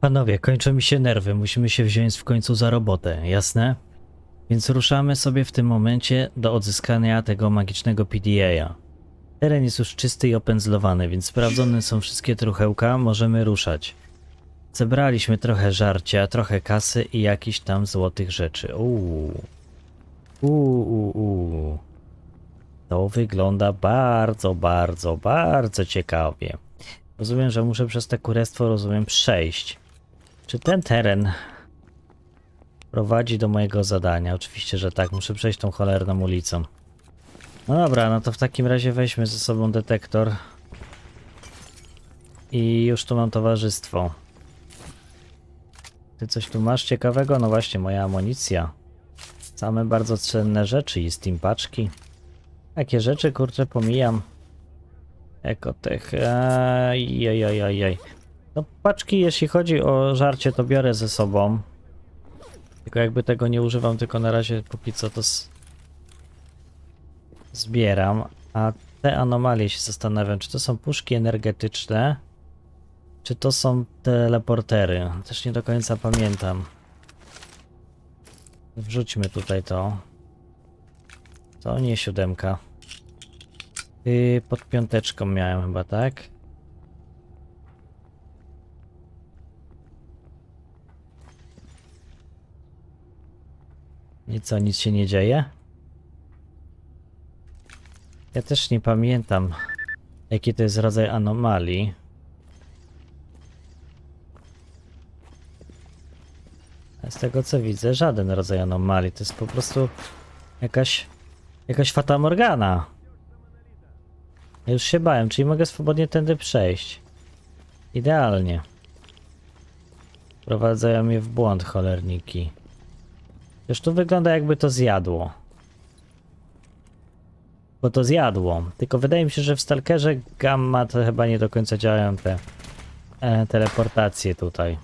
Panowie, kończą mi się nerwy, musimy się wziąć w końcu za robotę, jasne? Więc ruszamy sobie w tym momencie do odzyskania tego magicznego PDA. Teren jest już czysty i opędzlowany, więc sprawdzone są wszystkie truchełka, możemy ruszać. Zebraliśmy trochę żarcia, trochę kasy i jakiś tam złotych rzeczy. Uuu. Uuu, uuu, uuu. To wygląda bardzo, bardzo, bardzo ciekawie. Rozumiem, że muszę przez te kurestwo, rozumiem, przejść. Czy ten teren prowadzi do mojego zadania? Oczywiście, że tak. Muszę przejść tą cholerną ulicą. No dobra, no to w takim razie weźmy ze sobą detektor. I już tu mam towarzystwo. Ty coś tu masz ciekawego? No właśnie, moja amunicja. Same bardzo cenne rzeczy i Steam paczki. Takie rzeczy, kurczę, pomijam. Ekotech. Ajajajajaj. No paczki, jeśli chodzi o żarcie, to biorę ze sobą. Tylko jakby tego nie używam, tylko na razie póki co to s- zbieram. A te anomalie się zastanawiam, czy to są puszki energetyczne, czy to są teleportery. Też nie do końca pamiętam. Wrzućmy tutaj to. To nie siódemka. Yy, pod piąteczką miałem chyba, tak? I co, nic się nie dzieje? Ja też nie pamiętam, jaki to jest rodzaj anomalii. Z tego co widzę, żaden rodzaj anomalii. To jest po prostu jakaś, jakaś fata morgana. Ja już się bałem, czyli mogę swobodnie tędy przejść. Idealnie. Prowadzają mnie w błąd cholerniki. Już tu wygląda jakby to zjadło. Bo to zjadło. Tylko wydaje mi się, że w Stalkerze Gamma to chyba nie do końca działają te e, teleportacje tutaj.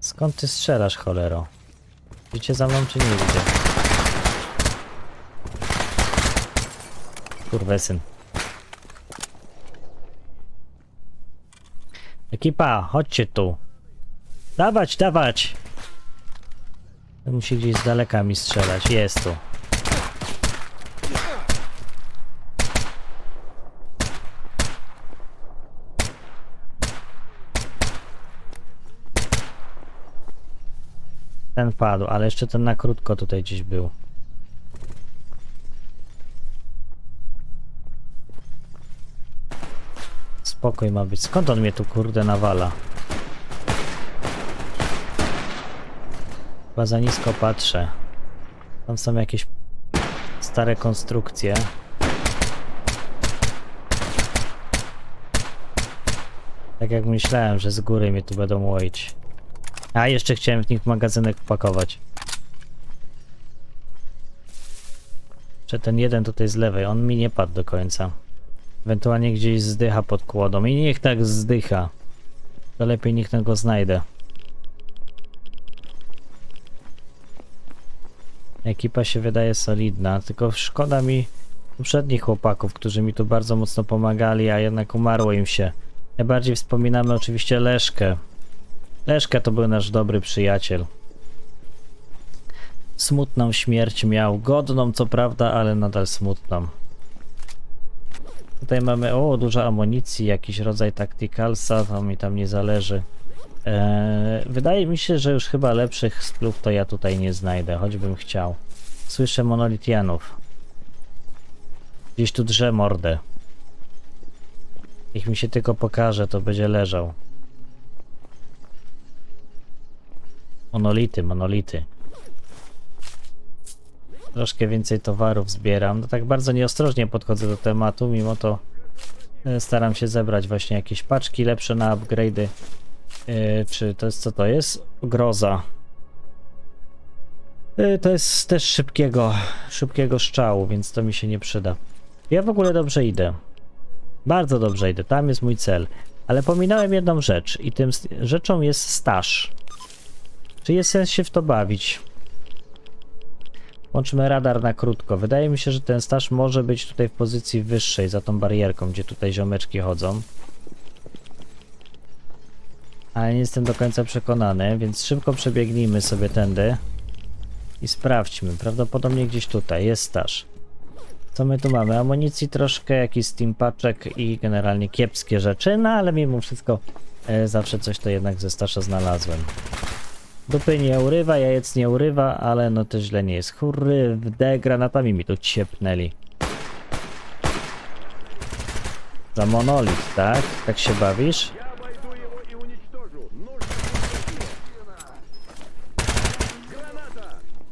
Skąd ty strzelasz, cholero? Widzicie za mną czy nie widzę? Kurwesyn. Ekipa, chodźcie tu. Dawać, dawać! Musi gdzieś z daleka mi strzelać. Jest tu. Ten padł, ale jeszcze ten na krótko tutaj gdzieś był. Spokój ma być. Skąd on mnie tu kurde nawala? Chyba za nisko patrzę. Tam są jakieś stare konstrukcje. Tak jak myślałem, że z góry mnie tu będą łoić. A jeszcze chciałem w nich magazynek wpakować. Czy ten jeden tutaj z lewej, on mi nie padł do końca. Ewentualnie gdzieś zdycha pod kłodą. I niech tak zdycha. To lepiej niech go znajdę. Ekipa się wydaje solidna, tylko szkoda mi poprzednich chłopaków, którzy mi tu bardzo mocno pomagali, a jednak umarło im się. Najbardziej wspominamy oczywiście Leszkę. Leszka to był nasz dobry przyjaciel. Smutną śmierć miał, godną co prawda, ale nadal smutną. Tutaj mamy, o, dużo amunicji, jakiś rodzaj tacticalsa, to mi tam nie zależy. Eee, wydaje mi się, że już chyba lepszych splów to ja tutaj nie znajdę, choćbym chciał. Słyszę monolitianów. Gdzieś tu drze mordę. Niech mi się tylko pokaże, to będzie leżał. Monolity, monolity. Troszkę więcej towarów zbieram. No tak bardzo nieostrożnie podchodzę do tematu, mimo to e, staram się zebrać właśnie jakieś paczki lepsze na upgrade'y. E, czy to jest co to jest? Groza. E, To jest też szybkiego, szybkiego szczału, więc to mi się nie przyda. Ja w ogóle dobrze idę. Bardzo dobrze idę, tam jest mój cel. Ale pominąłem jedną rzecz i tym rzeczą jest staż. Czy jest sens się w to bawić? Łączmy radar na krótko. Wydaje mi się, że ten staż może być tutaj w pozycji wyższej, za tą barierką, gdzie tutaj ziomeczki chodzą. Ale nie jestem do końca przekonany, więc szybko przebiegnijmy sobie tędy i sprawdźmy. Prawdopodobnie gdzieś tutaj jest staż. Co my tu mamy? Amunicji troszkę, jakiś steampaczek i generalnie kiepskie rzeczy, no ale mimo wszystko e, zawsze coś to jednak ze stasza znalazłem. Dupy nie urywa, jajec nie urywa, ale no to źle nie jest. Hurry, w granatami mi tu ciepnęli. Za monolit, tak? Tak się bawisz?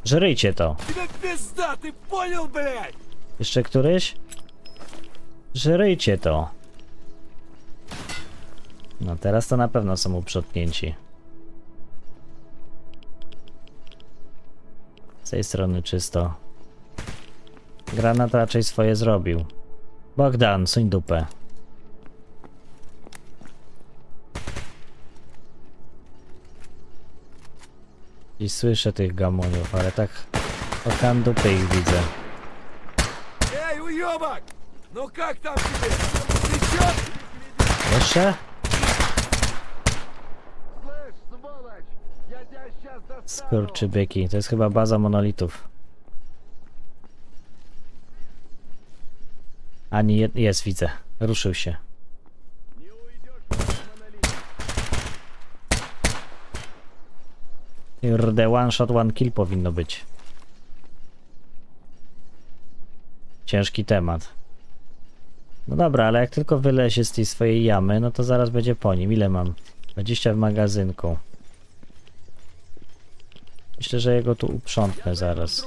Żryjcie to. Jeszcze któryś? Żryjcie to. No teraz to na pewno są uprzątnięci. Z tej strony czysto. Granat raczej swoje zrobił. Bogdan, suń dupę. I słyszę tych gamoniów, ale tak okan dupy ich widzę. Ej, ujobak! No jak tam ciebie? Jeszcze? Skurczybyki. To jest chyba baza monolitów. Ani jest, widzę. Ruszył się. Kurde, one shot, one kill powinno być. Ciężki temat. No dobra, ale jak tylko wylezie z tej swojej jamy, no to zaraz będzie po nim. Ile mam? 20 w magazynku. Myślę, że jego tu uprzątnę zaraz.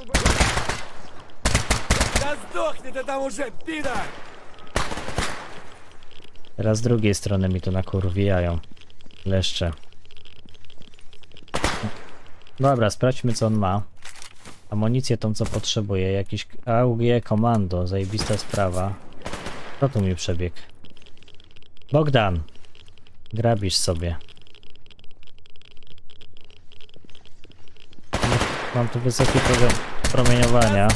Teraz z drugiej strony mi to nakurwijają. Leszcze. Dobra, sprawdźmy co on ma. Amunicję tą co potrzebuję. Jakiś AUG komando, zajebista sprawa. Kto tu mi przebiegł? Bogdan! Grabisz sobie. Mam tu wysoki poziom promieniowania.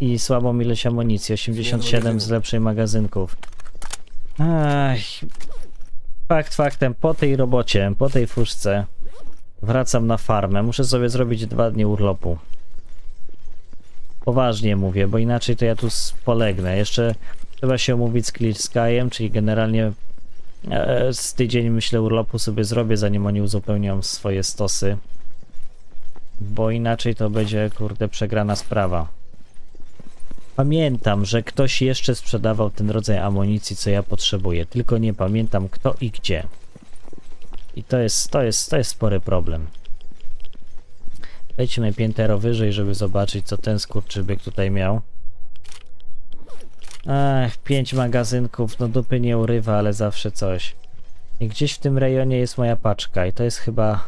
I słabą ilość amunicji, 87 z lepszej magazynków. Ach, fakt faktem, po tej robocie, po tej fuszce wracam na farmę. Muszę sobie zrobić dwa dni urlopu. Poważnie mówię, bo inaczej to ja tu polegnę. Jeszcze trzeba się umówić z Clear Skyem, czyli generalnie e, z tydzień myślę urlopu sobie zrobię, zanim oni uzupełnią swoje stosy. Bo inaczej to będzie, kurde, przegrana sprawa. Pamiętam, że ktoś jeszcze sprzedawał ten rodzaj amunicji, co ja potrzebuję, tylko nie pamiętam kto i gdzie. I to jest, to jest, to jest spory problem. Lećmy piętero wyżej, żeby zobaczyć, co ten skurczybyk tutaj miał. Ach, pięć magazynków, no dupy nie urywa, ale zawsze coś. I gdzieś w tym rejonie jest moja paczka i to jest chyba...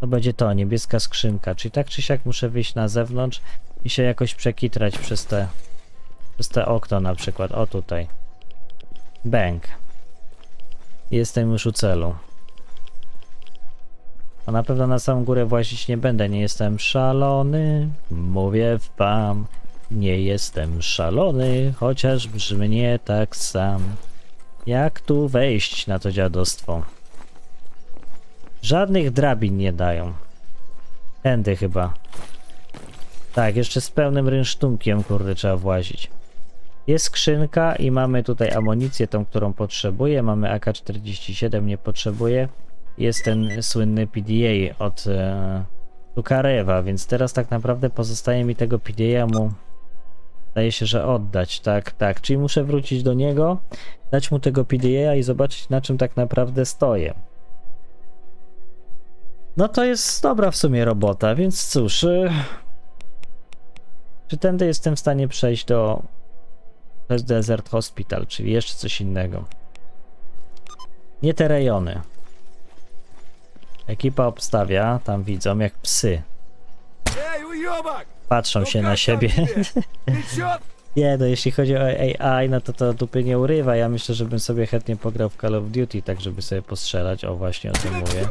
To będzie to, niebieska skrzynka. Czyli tak czy siak muszę wyjść na zewnątrz i się jakoś przekitrać przez te przez te okno na przykład, o tutaj bang jestem już u celu a na pewno na samą górę włazić nie będę, nie jestem szalony mówię wam nie jestem szalony, chociaż brzmi nie tak sam jak tu wejść na to dziadostwo żadnych drabin nie dają tędy chyba tak, jeszcze z pełnym rynsztunkiem, kurde, trzeba włazić. Jest skrzynka i mamy tutaj amunicję, tą, którą potrzebuję. Mamy AK-47, nie potrzebuję. Jest ten słynny PDA od e, Tukarewa, więc teraz tak naprawdę pozostaje mi tego PDA mu, zdaje się, że oddać, tak, tak. Czyli muszę wrócić do niego, dać mu tego PDA i zobaczyć, na czym tak naprawdę stoję. No to jest dobra w sumie robota, więc cóż... E, czy tędy jestem w stanie przejść do jest Desert Hospital, czyli jeszcze coś innego. Nie te rejony. Ekipa obstawia, tam widzą jak psy. Patrzą się na siebie. Nie, no jeśli chodzi o AI, no to to dupy nie urywa. Ja myślę, że bym sobie chętnie pograł w Call of Duty, tak żeby sobie postrzelać. O, właśnie o tym mówię.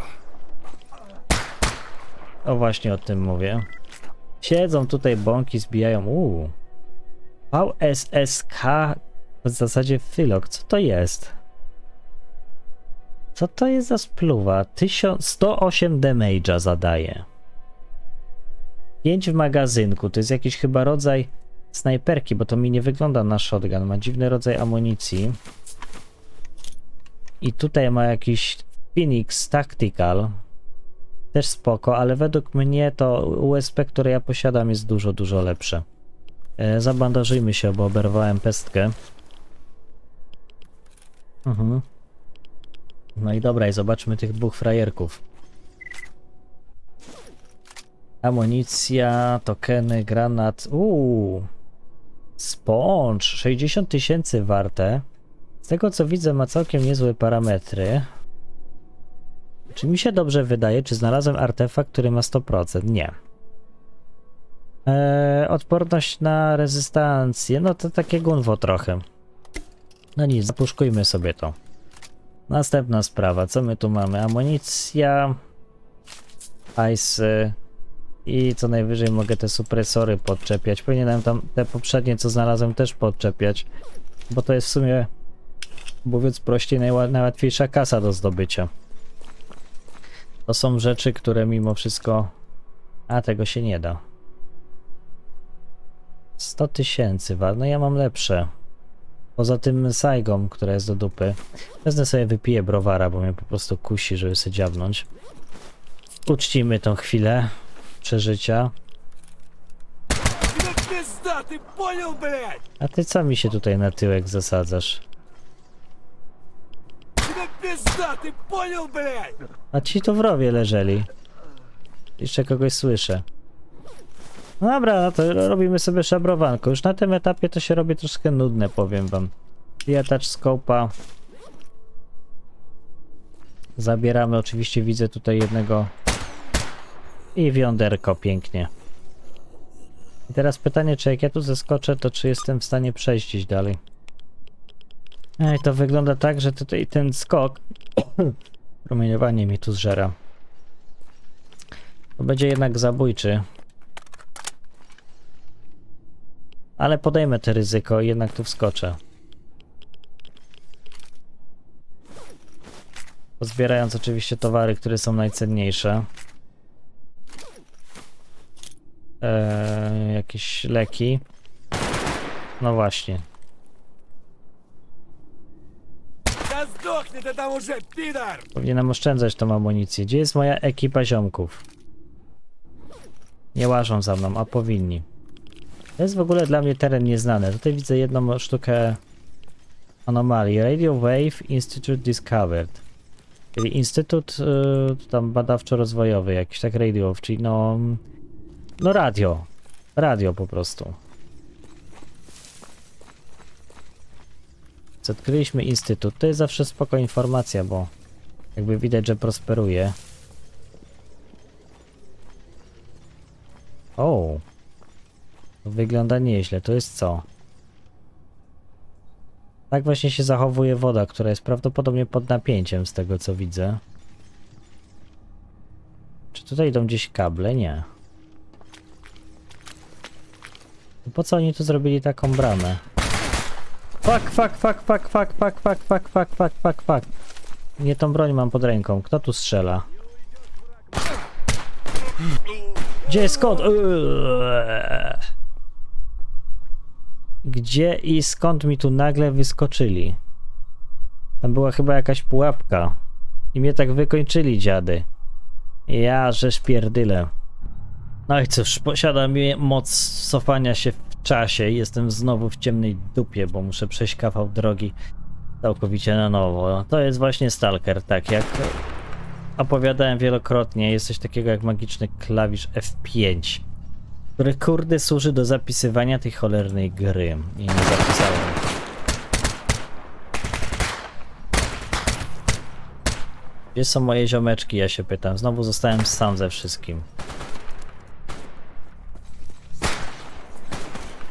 O, właśnie o tym mówię. Siedzą tutaj bąki, zbijają. Uuu. VSSK w zasadzie Fylok. Co to jest? Co to jest za spluwa? 1000 108 damage'a zadaje. 5 w magazynku. To jest jakiś chyba rodzaj snajperki, bo to mi nie wygląda na shotgun. Ma dziwny rodzaj amunicji. I tutaj ma jakiś Phoenix Tactical. Też spoko, ale według mnie to USP, które ja posiadam jest dużo, dużo lepsze. E, się, bo oberwałem pestkę. Mhm. No i dobra, i zobaczmy tych dwóch frajerków. Amunicja, tokeny, granat. Uuu. Sponge. 60 tysięcy warte. Z tego co widzę ma całkiem niezłe parametry. Czy mi się dobrze wydaje, czy znalazłem artefakt, który ma 100%? Nie. Eee, odporność na rezystancję. No to takie gunwo trochę. No nic, zapuszkujmy sobie to. Następna sprawa. Co my tu mamy? Amunicja. Ice. I co najwyżej mogę te supresory podczepiać. Powinienem tam te poprzednie, co znalazłem, też podczepiać. Bo to jest w sumie, mówiąc prościej, najła- najłatwiejsza kasa do zdobycia. To są rzeczy, które mimo wszystko. A tego się nie da. 100 tysięcy, no ja mam lepsze. Poza tym Saigą, która jest do dupy. Wezmę sobie wypiję browara, bo mnie po prostu kusi, żeby sobie dziabnąć. Uczcimy tą chwilę przeżycia. A ty co mi się tutaj na tyłek zasadzasz? A ci tu wrowie leżeli. Jeszcze kogoś słyszę. No dobra, no to ro- robimy sobie szabrowanko. Już na tym etapie to się robi troszkę nudne, powiem wam. Ja touch scope'a. Zabieramy, oczywiście widzę tutaj jednego i wiąderko pięknie. I teraz pytanie, czy jak ja tu zeskoczę, to czy jestem w stanie przejść dalej. Ej, to wygląda tak, że tutaj ten skok Promieniowanie mi tu zżera. To będzie jednak zabójczy. Ale podejmę to ryzyko, jednak tu wskoczę. Zbierając oczywiście towary, które są najcenniejsze. Eee, jakieś leki. No właśnie. Powinienem oszczędzać tą amunicję. Gdzie jest moja ekipa ziomków? Nie łażą za mną, a powinni. To jest w ogóle dla mnie teren nieznany. Tutaj widzę jedną sztukę anomalii. Radio Wave Institute Discovered. Czyli Instytut y, tam badawczo-rozwojowy, jakiś tak radio, czyli no... No radio. Radio po prostu. Odkryliśmy instytut. To jest zawsze spoko informacja, bo jakby widać, że prosperuje. O! To wygląda nieźle. To jest co? Tak właśnie się zachowuje woda, która jest prawdopodobnie pod napięciem z tego co widzę. Czy tutaj idą gdzieś kable? Nie. Po co oni tu zrobili taką bramę? Fuck, fuck, fuck, fuck, fuck, fuck, fuck, fuck, fuck, fuck, fuck, fuck. Nie tą broń mam pod ręką. Kto tu strzela? Gdzie jest kod? Eee. Gdzie i skąd mi tu nagle wyskoczyli? Tam była chyba jakaś pułapka. I mnie tak wykończyli dziady. Ja, żeż pierdyle. No i cóż, posiadam moc cofania się w czasie jestem znowu w ciemnej dupie, bo muszę przejść kawał drogi całkowicie na nowo. To jest właśnie Stalker, tak jak opowiadałem wielokrotnie, jest coś takiego jak magiczny klawisz F5, który kurde służy do zapisywania tej cholernej gry. I nie zapisałem. Gdzie są moje ziomeczki, ja się pytam. Znowu zostałem sam ze wszystkim.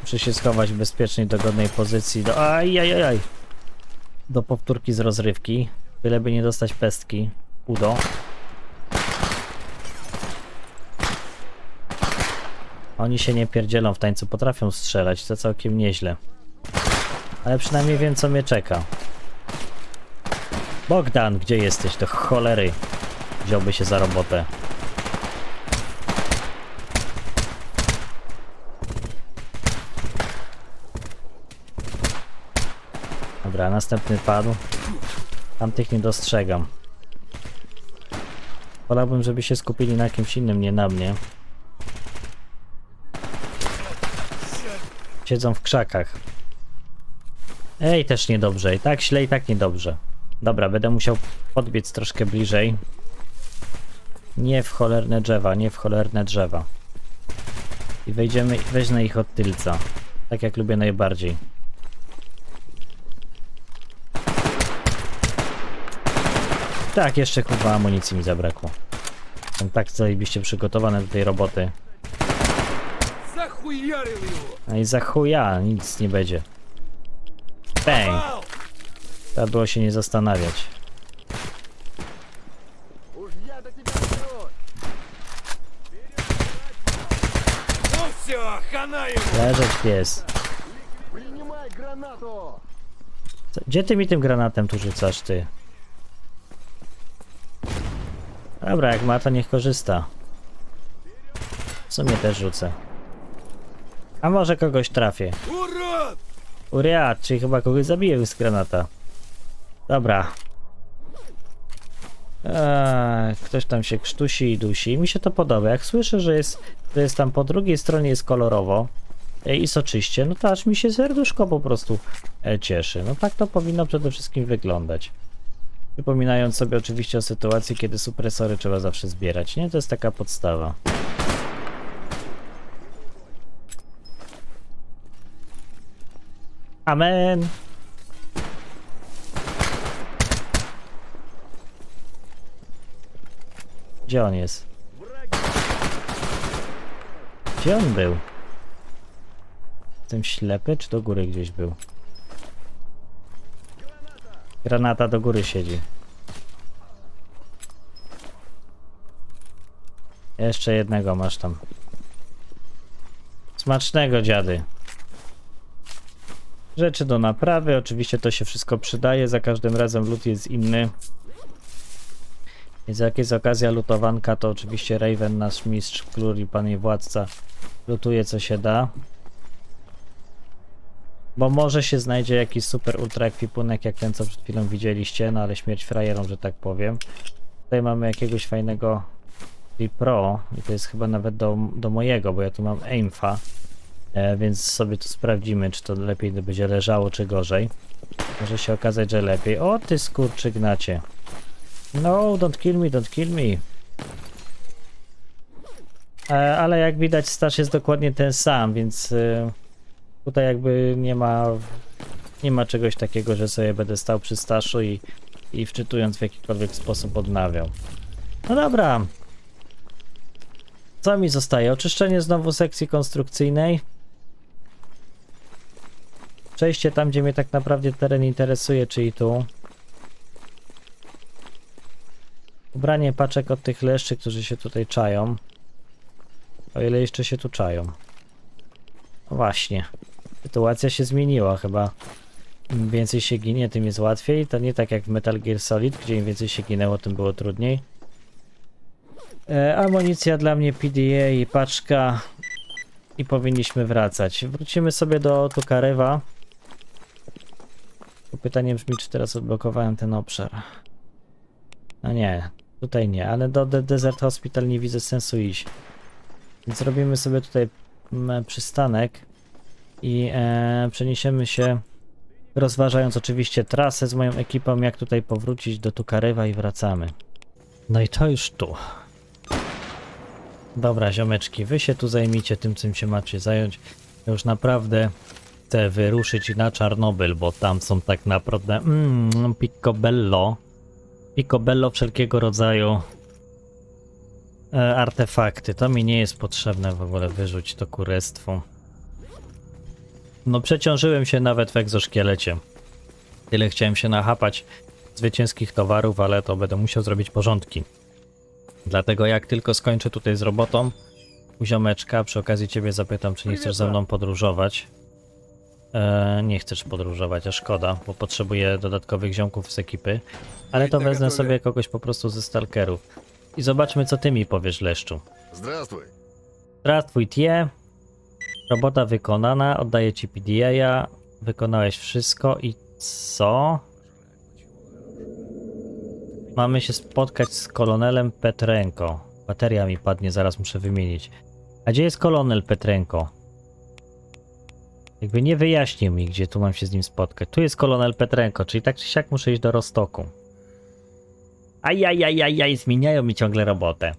Muszę się schować w bezpiecznej, dogodnej pozycji. Do... Aj, aj, aj, aj. Do powtórki z rozrywki. Byleby nie dostać pestki. Udo. Oni się nie pierdzielą w tańcu, potrafią strzelać, to całkiem nieźle. Ale przynajmniej wiem, co mnie czeka. Bogdan, gdzie jesteś? Do cholery. Wziąłby się za robotę. Dobra, następny padł. Tamtych nie dostrzegam. Wolałbym, żeby się skupili na kimś innym, nie na mnie. Siedzą w krzakach. Ej, też niedobrze. I tak źle, i tak niedobrze. Dobra, będę musiał podbiec troszkę bliżej. Nie w cholerne drzewa, nie w cholerne drzewa. I wejdziemy, weźmę ich od tylca. Tak jak lubię najbardziej. Tak, jeszcze chyba amunicji mi zabrakło. Jestem tak zajebiście przygotowany do tej roboty. Захуярил его! No i za chuja, nic nie będzie. Bang! Пал! Trzeba było się nie zastanawiać. Уж я до тебя доберусь! Ну все, хана ему! Leżeć pies. Принимай гранату! Co- Gdzie ty mi tym granatem tu rzucasz, ty? Dobra, jak ma, to niech korzysta. W sumie też rzucę. A może kogoś trafię. Uriat, czyli chyba kogoś zabiję z granata. Dobra. Eee, ktoś tam się krztusi i dusi. Mi się to podoba. Jak słyszę, że jest, że jest tam po drugiej stronie jest kolorowo i soczyście, no to aż mi się serduszko po prostu e, cieszy. No tak to powinno przede wszystkim wyglądać. Przypominając sobie oczywiście o sytuacji, kiedy supresory trzeba zawsze zbierać, nie? To jest taka podstawa. Amen! Gdzie on jest? Gdzie on był? Jestem ślepy, czy do góry gdzieś był? Granata do góry siedzi. Jeszcze jednego masz tam. Smacznego dziady. Rzeczy do naprawy, oczywiście to się wszystko przydaje, za każdym razem lód jest inny. Więc jak jest okazja lutowanka, to oczywiście Raven, nasz mistrz, król i pan jej władca, lutuje co się da. Bo może się znajdzie jakiś super ultra ekwipunek, jak ten co przed chwilą widzieliście, no ale śmierć frajerom, że tak powiem. Tutaj mamy jakiegoś fajnego Pro i to jest chyba nawet do, do mojego, bo ja tu mam Aimfa. E, więc sobie tu sprawdzimy, czy to lepiej będzie leżało, czy gorzej. Może się okazać, że lepiej. O, ty skurczygnacie. No, don't kill me, don't kill me. E, ale jak widać, staż jest dokładnie ten sam, więc e, tutaj jakby nie ma nie ma czegoś takiego, że sobie będę stał przy staszu i, i wczytując w jakikolwiek sposób odnawiał. No dobra. Co mi zostaje? Oczyszczenie znowu sekcji konstrukcyjnej. Przejście tam, gdzie mnie tak naprawdę teren interesuje, czyli tu. Ubranie paczek od tych leszczy, którzy się tutaj czają. O ile jeszcze się tu czają. No właśnie. Sytuacja się zmieniła chyba. Im więcej się ginie, tym jest łatwiej. To nie tak jak w Metal Gear Solid, gdzie im więcej się ginęło, tym było trudniej. E, amunicja dla mnie PDA i paczka. I powinniśmy wracać. Wrócimy sobie do Tukarewa. Tylko Pytanie brzmi, czy teraz odblokowałem ten obszar. No nie, tutaj nie, ale do The Desert Hospital nie widzę sensu iść. Więc robimy sobie tutaj mm, przystanek i e, przeniesiemy się, rozważając oczywiście trasę z moją ekipą, jak tutaj powrócić do Tukarewa i wracamy. No i to już tu. Dobra, ziomeczki, wy się tu zajmijcie tym, czym się macie zająć. Ja już naprawdę chcę wyruszyć na Czarnobyl, bo tam są tak naprawdę mm, picobello. Picobello wszelkiego rodzaju e, artefakty. To mi nie jest potrzebne w ogóle wyrzuć to kurestwo. No przeciążyłem się nawet w egzoszkielecie. Tyle chciałem się nachapać zwycięskich towarów, ale to będę musiał zrobić porządki. Dlatego jak tylko skończę tutaj z robotą, u ziomeczka, przy okazji ciebie zapytam, czy nie chcesz ze mną podróżować. E, nie chcesz podróżować, a szkoda, bo potrzebuję dodatkowych ziomków z ekipy. Ale to wezmę sobie kogoś po prostu ze stalkerów. I zobaczmy, co ty mi powiesz, Leszczu. Zdrawstwuj. Zdrawstwuj, tie. Robota wykonana, oddaję ci PDA. Wykonałeś wszystko i co? Mamy się spotkać z kolonelem Petrenko. Bateria mi padnie, zaraz muszę wymienić. A gdzie jest kolonel Petrenko? Jakby nie wyjaśnił mi, gdzie tu mam się z nim spotkać. Tu jest kolonel Petrenko, czyli tak czy siak muszę iść do Rostoku. Ajajajajaj, zmieniają mi ciągle robotę.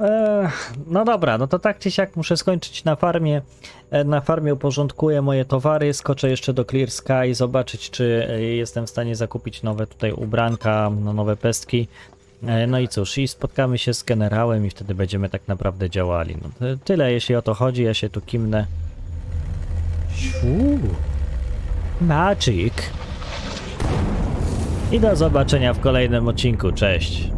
Eee, no dobra, no to tak czy siak muszę skończyć na farmie. E, Na farmie uporządkuję moje towary, skoczę jeszcze do Clear Sky, zobaczyć czy e, jestem w stanie zakupić nowe tutaj ubranka, no, nowe pestki. E, No i cóż, i spotkamy się z generałem i wtedy będziemy tak naprawdę działali. No, tyle jeśli o to chodzi, ja się tu kimnę. Uuu. Magic. I do zobaczenia w kolejnym odcinku, cześć.